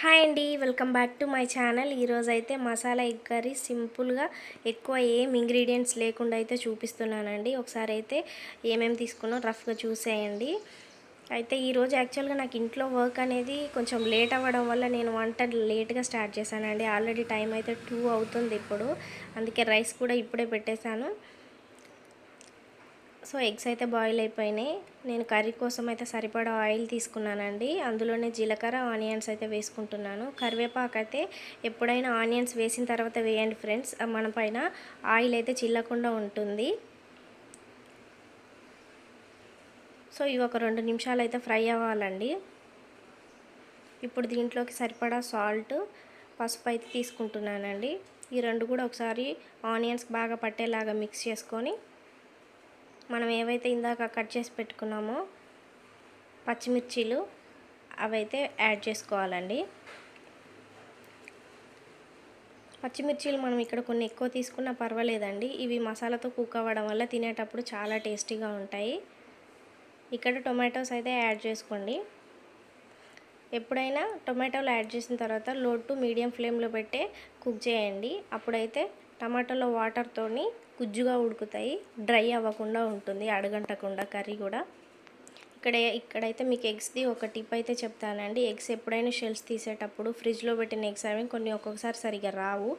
Hi అండి welcome back to my channel. ఈరోజు అయితే మసాలా ఎగ్ కర్రీ సింపుల్గా ఎక్కువ ఏం ఇంగ్రీడియంట్స్ లేకుండా అయితే చూపిస్తున్నానండి. ఒకసారి అయితే ఏమేమి తీసుకున్నో రఫ్గా చూసేయండి. అయితే ఈరోజు యాక్చువల్గా నాకు ఇంట్లో వర్క్ అనేది కొంచెం లేట్ అవ్వడం వల్ల నేను వంట లేట్గా స్టార్ట్ చేశానండి. ఆల్రెడీ టైం అయితే టూ అవుతుంది ఇప్పుడు. అందుకే రైస్ కూడా ఇప్పుడే పెట్టేశాను. సో ఎగ్స్ అయితే బాయిల్ అయిపోయినాయి. నేను కర్రీ కోసం అయితే సరిపడా ఆయిల్ తీసుకున్నానండి. అందులోనే జీలకర్ర ఆనియన్స్ అయితే వేసుకుంటున్నాను. కరివేపాకు అయితే ఎప్పుడైనా ఆనియన్స్ వేసిన తర్వాత వేయండి ఫ్రెండ్స్. మన పైన ఆయిల్ అయితే చిల్లకుండా ఉంటుంది. సో ఇవి ఒక రెండు నిమిషాలు అయితే ఫ్రై అవ్వాలండి. ఇప్పుడు దీంట్లోకి సరిపడా సాల్ట్ పసుపు అయితే తీసుకుంటున్నానండి. ఈ రెండు కూడా ఒకసారి ఆనియన్స్ బాగా పట్టేలాగా మిక్స్ చేసుకొని మనం ఏవైతే ఇందాక కట్ చేసి పెట్టుకున్నామో పచ్చిమిర్చీలు అవైతే యాడ్ చేసుకోవాలండి. పచ్చిమిర్చీలు మనం ఇక్కడ కొన్ని ఎక్కువ తీసుకున్నా పర్వాలేదండి. ఇవి మసాలాతో కుక్ అవ్వడం వల్ల తినేటప్పుడు చాలా టేస్టీగా ఉంటాయి. ఇక్కడ టొమాటోస్ అయితే యాడ్ చేసుకోండి. ఎప్పుడైనా టొమాటోలు యాడ్ చేసిన తర్వాత లో టు మీడియం ఫ్లేమ్లో పెట్టే కుక్ చేయండి. అప్పుడైతే టమాటోలో వాటర్తోని గుజ్జుగా ఉడుకుతాయి. డ్రై అవ్వకుండా ఉంటుంది అడగంటకుండా కర్రీ కూడా. ఇక్కడ ఇక్కడైతే మీకు ఎగ్స్ది ఒక టిప్ అయితే చెప్తానండి. ఎగ్స్ ఎప్పుడైనా షెల్స్ తీసేటప్పుడు ఫ్రిడ్జ్లో పెట్టిన ఎగ్స్ అవి కొన్ని ఒక్కొక్కసారి సరిగా రావు.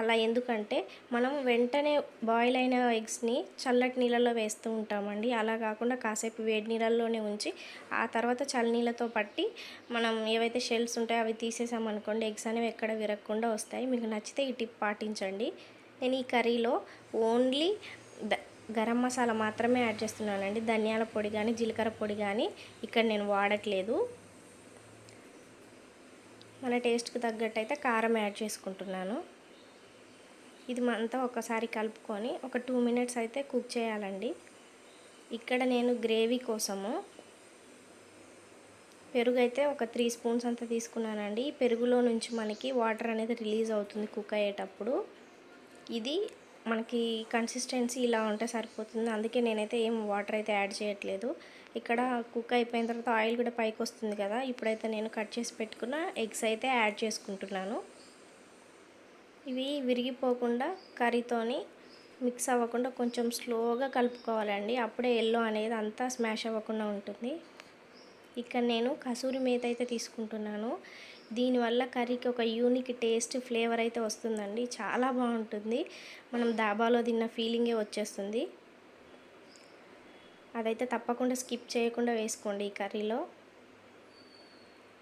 అలా ఎందుకంటే మనం వెంటనే బాయిల్ అయిన ఎగ్స్ని చల్లటి నీళ్ళలో వేస్తూ ఉంటామండి. అలా కాకుండా కాసేపు వేడి నీళ్ళల్లోనే ఉంచి ఆ తర్వాత చల్లనీళ్ళతో పట్టి మనం ఏవైతే షెల్స్ ఉంటాయో అవి తీసేసామనుకోండి ఎగ్స్ అనేవి ఎక్కడ విరగకుండా వస్తాయి. మీకు నచ్చితే ఈ టిప్ పాటించండి. నేను ఈ కర్రీలో ఓన్లీ ద గరం మసాలా మాత్రమే యాడ్ చేస్తున్నానండి. ధనియాల పొడి కానీ జీలకర్ర పొడి కానీ ఇక్కడ నేను వాడట్లేదు. మన టేస్ట్కి తగ్గట్టు అయితే కారం యాడ్ చేసుకుంటున్నాను. ఇది అంతా ఒకసారి కలుపుకొని ఒక టూ మినిట్స్ అయితే కుక్ చేయాలండి. ఇక్కడ నేను గ్రేవీ కోసము పెరుగు అయితే ఒక త్రీ స్పూన్స్ అంతా తీసుకున్నానండి. పెరుగులో నుంచి మనకి వాటర్ అనేది రిలీజ్ అవుతుంది కుక్ అయ్యేటప్పుడు. ఇది మనకి కన్సిస్టెన్సీ ఇలా ఉంటే సరిపోతుంది. అందుకే నేనైతే ఏం వాటర్ అయితే యాడ్ చేయట్లేదు. ఇక్కడ కుక్ అయిపోయిన తర్వాత ఆయిల్ కూడా పైకి వస్తుంది కదా ఇప్పుడైతే నేను కట్ చేసి పెట్టుకున్న ఎగ్స్ అయితే యాడ్ చేసుకుంటున్నాను. ఇవి విరిగిపోకుండా కర్రీతోని మిక్స్ అవ్వకుండా కొంచెం స్లోగా కలుపుకోవాలండి. అప్పుడే ఎల్లో అనేది అంతా స్మాష్ అవ్వకుండా ఉంటుంది. ఇక్కడ నేను కసూరి మేత అయితే తీసుకుంటున్నాను. దీనివల్ల కర్రీకి ఒక యూనిక్ టేస్ట్ ఫ్లేవర్ అయితే వస్తుందండి. చాలా బాగుంటుంది. మనం దాబాలో తిన్న ఫీలింగే వచ్చేస్తుంది. అదైతే తప్పకుండా స్కిప్ చేయకుండా వేసుకోండి ఈ కర్రీలో.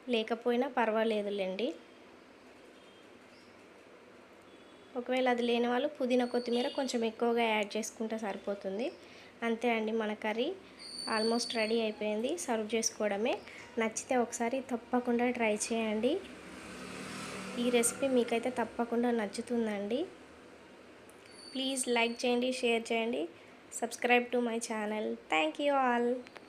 లేకపోయినా పర్వాలేదులేండి. ఒకవేళ అది లేని వాళ్ళు పుదీనా కొత్తిమీర కొంచెం ఎక్కువగా యాడ్ చేసుకుంటే సరిపోతుంది. అంతే అండి మన కర్రీ. ఆల్మోస్ట్ రెడీ అయిపోయింది. సర్వ్ చేసుకోవడమే. నచ్చితే ఒకసారి తప్పకుండా ట్రై చేయండి. ఈ రెసిపీ మీకైతే తప్పకుండా నచ్చుతుందండి. ప్లీజ్ లైక్ చేయండి షేర్ చేయండి. Subscribe to my channel. Thank you all.